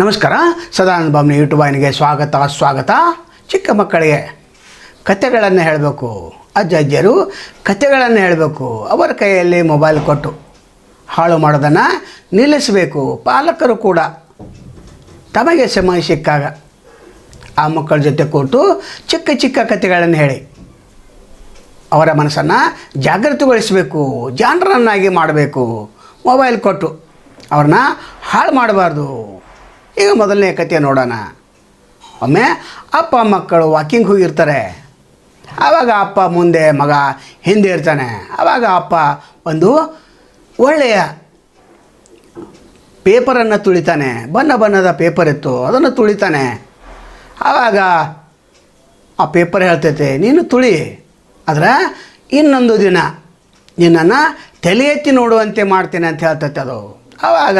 ನಮಸ್ಕಾರ. ಸದಾನಂದ ಬಾಬ್ನ ಯೂಟ್ಯೂಬ್ ವಾಹಿನಿಗೆ ಸ್ವಾಗತ ಸ್ವಾಗತ. ಚಿಕ್ಕ ಮಕ್ಕಳಿಗೆ ಕಥೆಗಳನ್ನು ಹೇಳಬೇಕು. ಅಜ್ಜ, ಅಜ್ಜಿಯರು ಕಥೆಗಳನ್ನು ಹೇಳಬೇಕು. ಅವರ ಕೈಯಲ್ಲಿ ಮೊಬೈಲ್ ಕೊಟ್ಟು ಹಾಳು ಮಾಡೋದನ್ನು ನಿಲ್ಲಿಸಬೇಕು. ಪಾಲಕರು ಕೂಡ ತಮಗೆ ಸಮಯ ಸಿಕ್ಕಾಗ ಆ ಮಕ್ಕಳ ಜೊತೆ ಕೂತು ಚಿಕ್ಕ ಚಿಕ್ಕ ಕಥೆಗಳನ್ನು ಹೇಳಿ. ಅವರ ಮನಸ್ಸನ್ನು ಜಾಗೃತಗೊಳಿಸಬೇಕು. ಜಾಣರನ್ನಾಗಿ ಮಾಡಬೇಕು. ಮೊಬೈಲ್ ಕೊಟ್ಟು ಅವ್ರನ್ನ ಹಾಳು ಮಾಡಬಾರ್ದು. ಈಗ ಮೊದಲನೇ ಕಥೆ ನೋಡೋಣ. ಒಮ್ಮೆ ಅಪ್ಪ ಮಕ್ಕಳು ವಾಕಿಂಗ್ ಹೋಗಿರ್ತಾರೆ ಆವಾಗ ಅಪ್ಪ ಮುಂದೆ ಮಗ ಹಿಂದೆ ಇರ್ತಾನೆ. ಆವಾಗ ಅಪ್ಪ ಒಂದು ಒಳ್ಳೆಯ ಪೇಪರನ್ನು ತುಳಿತಾನೆ. ಬಣ್ಣ ಬಣ್ಣದ ಪೇಪರ್ ಇತ್ತು, ಅದನ್ನು ತುಳಿತಾನೆ. ಆವಾಗ ಆ ಪೇಪರ್ ಹೇಳ್ತೈತೆ, ನೀನು ತುಳಿ. ಆದರೆ ಇನ್ನೊಂದು ದಿನ ನಿನ್ನನ್ನು ತಲೆ ಎತ್ತಿ ನೋಡುವಂತೆ ಮಾಡ್ತೇನೆ ಅಂತ ಹೇಳ್ತೈತೆ ಅದು. ಆವಾಗ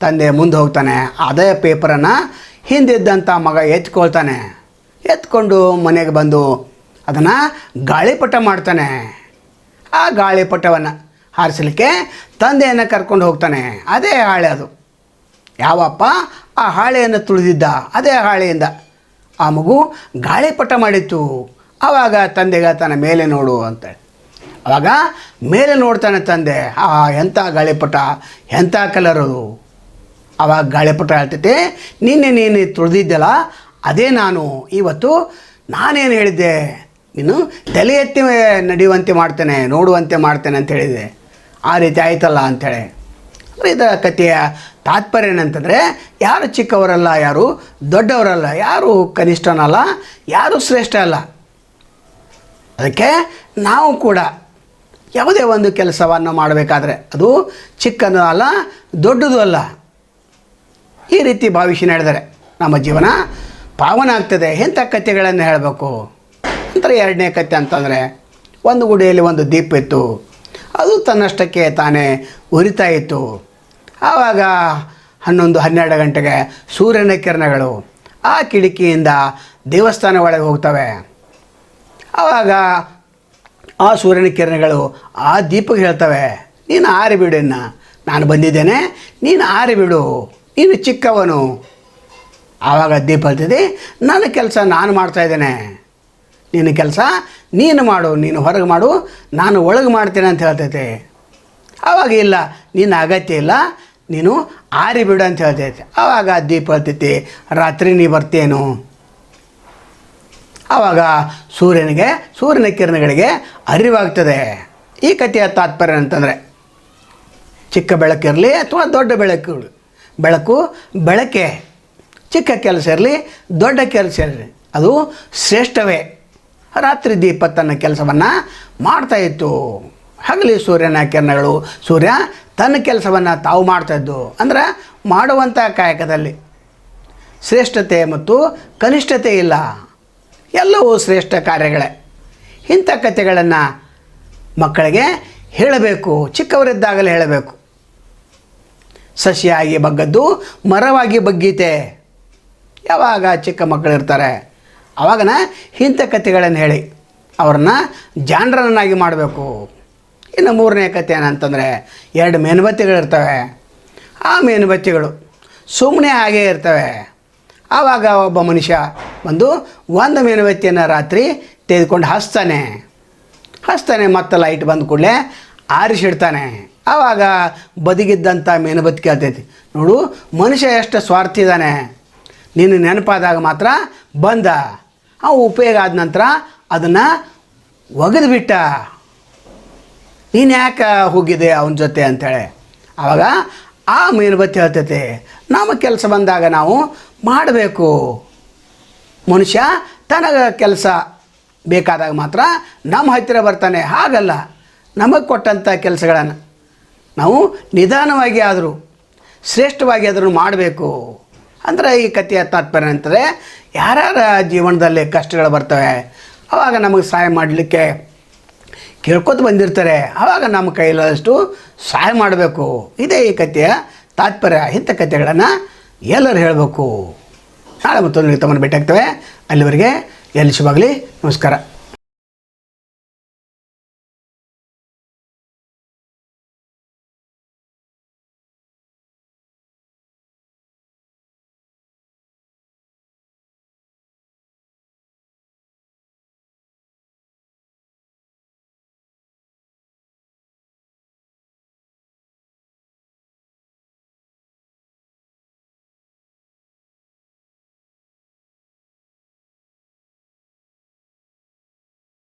ತಂದೆ ಮುಂದೆ ಹೋಗ್ತಾನೆ, ಅದೇ ಪೇಪರನ್ನು ಹಿಂದಿದ್ದಂಥ ಮಗ ಎತ್ಕೊಳ್ತಾನೆ. ಎತ್ಕೊಂಡು ಮನೆಗೆ ಬಂದು ಅದನ್ನು ಗಾಳಿಪಟ ಮಾಡ್ತಾನೆ. ಆ ಗಾಳಿಪಟವನ್ನು ಹಾರಿಸಲಿಕ್ಕೆ ತಂದೆಯನ್ನು ಕರ್ಕೊಂಡು ಹೋಗ್ತಾನೆ. ಅದೇ ಹಾಳೆ ಅದು. ಯಾವಪ್ಪ? ಆ ಹಾಳೆಯನ್ನು ತುಳಿದಿದ್ದ, ಅದೇ ಹಾಳೆಯಿಂದ ಆ ಮಗು ಗಾಳಿಪಟ ಮಾಡಿತ್ತು. ಆವಾಗ ತಂದೆಗೆ ತನ್ನ ಮೇಲೆ ನೋಡು ಅಂತೇಳಿ. ಆವಾಗ ಮೇಲೆ ನೋಡ್ತಾನೆ ತಂದೆ ಆ ಎಂಥ ಗಾಳಿಪಟ ಎಂಥ ಕಲರು ಆವಾಗ ಗಾಳಿಪಟ ಹೇಳ್ತೈತೆ, ನಿನ್ನೆ ನೀನು ತುಳಿದಿದ್ದಲ್ಲ, ಅದೇ ನಾನು ಇವತ್ತು ನಾನೇನು ಹೇಳಿದ್ದೆ? ನೀನು ತಲೆ ಎತ್ತಿ ನಡೆಯುವಂತೆ ಮಾಡ್ತೇನೆ, ನೋಡುವಂತೆ ಮಾಡ್ತೇನೆ ಅಂತ ಹೇಳಿದೆ ಆ ರೀತಿ ಆಯ್ತಲ್ಲ ಅಂಥೇಳಿ. ಇದರ ಕಥೆಯ ತಾತ್ಪರ್ಯ ಏನಂತಂದರೆ, ಯಾರು ಚಿಕ್ಕವರಲ್ಲ, ಯಾರು ದೊಡ್ಡವರಲ್ಲ, ಯಾರು ಕನಿಷ್ಠನಲ್ಲ, ಯಾರು ಶ್ರೇಷ್ಠ ಅಲ್ಲ. ಅದಕ್ಕೆ ನಾವು ಕೂಡ ಯಾವುದೇ ಒಂದು ಕೆಲಸವನ್ನು ಮಾಡಬೇಕಾದ್ರೆ ಅದು ಚಿಕ್ಕದು ಅಲ್ಲ, ದೊಡ್ಡದು ಅಲ್ಲ. ಈ ರೀತಿ ಭಾವಿಸಿ ನಡೆದರೆ ನಮ್ಮ ಜೀವನ ಪಾವನ ಆಗ್ತದೆ ಎಂಥ ಕಥೆಗಳನ್ನು ಹೇಳಬೇಕು? ನಂತರ ಎರಡನೇ ಕಥೆ ಅಂತಂದರೆ, ಒಂದು ಗುಡಿಯಲ್ಲಿ ಒಂದು ದೀಪ ಇತ್ತು. ಅದು ತನ್ನಷ್ಟಕ್ಕೆ ತಾನೇ ಉರಿತಾ ಇತ್ತು. ಆವಾಗ ಹನ್ನೊಂದು ಹನ್ನೆರಡು ಗಂಟೆಗೆ ಸೂರ್ಯನ ಕಿರಣಗಳು ಆ ಕಿಟಕಿಯಿಂದ ದೇವಸ್ಥಾನ ಒಳಗೆ ಹೋಗ್ತವೆ. ಆವಾಗ ಆ ಸೂರ್ಯನ ಕಿರಣಗಳು ಆ ದೀಪಕ್ಕೆ ಹೇಳ್ತವೆ, ನೀನು ಆರಿಬಿಡು ಇನ್ನು. ನಾನು ಬಂದಿದ್ದೇನೆ, ನೀನು ಆರಿಬಿಡು. ನೀನು ಚಿಕ್ಕವನು. ಆವಾಗ ದೀಪ ಹೇಳ್ತಿದ್ದೆ ನನ್ನ ಕೆಲಸ ನಾನು ಮಾಡ್ತಾ ಇದ್ದೇನೆ. ನಿನ್ನ ಕೆಲಸ ನೀನು ಮಾಡು, ನೀನು ಹೊರಗೆ ಮಾಡು, ನಾನು ಒಳಗೆ ಮಾಡ್ತೇನೆ ಅಂತ ಹೇಳ್ತೈತೆ. ಆವಾಗ ಇಲ್ಲ, ನಿನ್ನ ಅಗತ್ಯ ಇಲ್ಲ, ನೀನು ಆರಿ ಬಿಡು ಅಂತ ಹೇಳ್ತೈತೆ. ಆವಾಗ ದೀಪ ಹೇಳ್ತೈತಿ ರಾತ್ರಿ ನೀ ಬರ್ತೇನು. ಆವಾಗ ಸೂರ್ಯನಿಗೆ, ಸೂರ್ಯನ ಕಿರಣಗಳಿಗೆ ಅರಿವಾಗ್ತದೆ. ಈ ಕಥೆಯ ತಾತ್ಪರ್ಯ ಅಂತಂದರೆ, ಚಿಕ್ಕ ಬೆಳಕಿರಲಿ ಅಥವಾ ದೊಡ್ಡ ಬೆಳಕು ಬೆಳಕು, ಬೆಳಕೆ. ಚಿಕ್ಕ ಕೆಲಸ ಇರಲಿ, ದೊಡ್ಡ ಕೆಲಸ ಇರಲಿ. ಅದು ಶ್ರೇಷ್ಠವೇ. ರಾತ್ರಿ ದೀಪ ತನ್ನ ಕೆಲಸವನ್ನು ಮಾಡ್ತಾಯಿತ್ತು ಹಗಲಿ ಸೂರ್ಯನ ಕಿರಣಗಳು, ಸೂರ್ಯ ತನ್ನ ಕೆಲಸವನ್ನು ತಾವು ಮಾಡ್ತಾಯಿದ್ದು ಅಂದರೆ ಮಾಡುವಂಥ ಕಾಯಕದಲ್ಲಿ. ಶ್ರೇಷ್ಠತೆ ಮತ್ತು ಕನಿಷ್ಠತೆ ಇಲ್ಲ. ಎಲ್ಲವೂ ಶ್ರೇಷ್ಠ ಕಾರ್ಯಗಳೇ. ಇಂಥ ಕಥೆಗಳನ್ನು ಮಕ್ಕಳಿಗೆ ಹೇಳಬೇಕು, ಚಿಕ್ಕವರಿದ್ದಾಗಲೇ ಹೇಳಬೇಕು. ಸಸಿಯಾಗಿ ಬಗ್ಗದ್ದು ಮರವಾಗಿ ಬಗ್ಗೀತೆ. ಯಾವಾಗ ಚಿಕ್ಕ ಮಕ್ಕಳಿರ್ತಾರೆ? ಆವಾಗನ ಇಂಥ ಕಥೆಗಳನ್ನು ಹೇಳಿ. ಅವ್ರನ್ನ ಜಾಣರನ್ನಾಗಿ ಮಾಡಬೇಕು. ಇನ್ನು ಮೂರನೇ ಕಥೆ ಏನಂತಂದರೆ, ಎರಡು ಮೇನುಬತ್ತಿಗಳಿರ್ತವೆ ಆ ಮೇನುಬತ್ತಿಗಳು ಸುಮ್ಮನೆ ಹಾಗೇ ಇರ್ತವೆ. ಆವಾಗ ಒಬ್ಬ ಮನುಷ್ಯ ಬಂದು ಒಂದು ಮೇನುಬತ್ತಿಯನ್ನು ರಾತ್ರಿ ತೆಗೆದುಕೊಂಡು ಹಸ್ತಾನೆ. ಹಸ್ತಾನೆ ಮತ್ತೆ ಲೈಟ್ ಬಂದ ಕೂಡಲೇ ಆರಿಸಿಡ್ತಾನೆ. ಆವಾಗ ಬದಿಗಿದ್ದಂಥ ಮೇಣಬತ್ತಿ ಕೇಳ್ತೈತಿ ನೋಡು, ಮನುಷ್ಯ ಎಷ್ಟು ಸ್ವಾರ್ಥ ಇದ್ದಾನೆ ನೀನು ನೆನಪಾದಾಗ ಮಾತ್ರ ಬಂದ. ಅವು ಉಪಯೋಗ ಆದ ನಂತರ ಅದನ್ನು ಒಗೆದುಬಿಟ್ಟ ನೀನು ಯಾಕೆ ಹೋಗಿದೆ ಅವನ ಜೊತೆ ಅಂಥೇಳಿ ಆವಾಗ ಆ ಮೇಣಬತ್ತಿ ಹೇಳ್ತೈತೆ ನಮ್ಮ ಕೆಲಸ ಬಂದಾಗ ನಾವು ಮಾಡಬೇಕು. ಮನುಷ್ಯ ತನಗ ಕೆಲಸ ಬೇಕಾದಾಗ ಮಾತ್ರ ನಮ್ಮ ಹತ್ತಿರ ಬರ್ತಾನೆ, ಹಾಗಲ್ಲ. ನಮಗೆ ಕೊಟ್ಟಂಥ ಕೆಲಸಗಳನ್ನು ನಾವು ನಿಧಾನವಾಗಿ ಆದರೂ, ಶ್ರೇಷ್ಠವಾಗಿ ಅದನ್ನು ಮಾಡಬೇಕು. ಅಂದರೆ ಈ ಕಥೆಯ ತಾತ್ಪರ್ಯ ಅಂತಂದರೆ ಯಾರ್ಯಾರ ಜೀವನದಲ್ಲಿ ಕಷ್ಟಗಳು ಬರ್ತವೆ ಆವಾಗ ನಮಗೆ ಸಹಾಯ ಮಾಡಲಿಕ್ಕೆ ಕೇಳ್ಕೊತ ಬಂದಿರ್ತಾರೆ. ಆವಾಗ ನಮ್ಮ ಕೈಲಾದಷ್ಟು ಸಹಾಯ ಮಾಡಬೇಕು. ಇದೇ ಈ ಕಥೆಯ ತಾತ್ಪರ್ಯ. ಇಂಥ ಕಥೆಗಳನ್ನು ಎಲ್ಲರೂ ಹೇಳಬೇಕು. ನಾಳೆ ಮತ್ತೊಂದು ತಮ್ಮನ್ನು ಭೇಟಿಯಾಗ್ತವೆ. ಅಲ್ಲಿವರೆಗೆ ಎಲ್ಲಿ ಶುಭಾಗಲಿ ನಮಸ್ಕಾರ.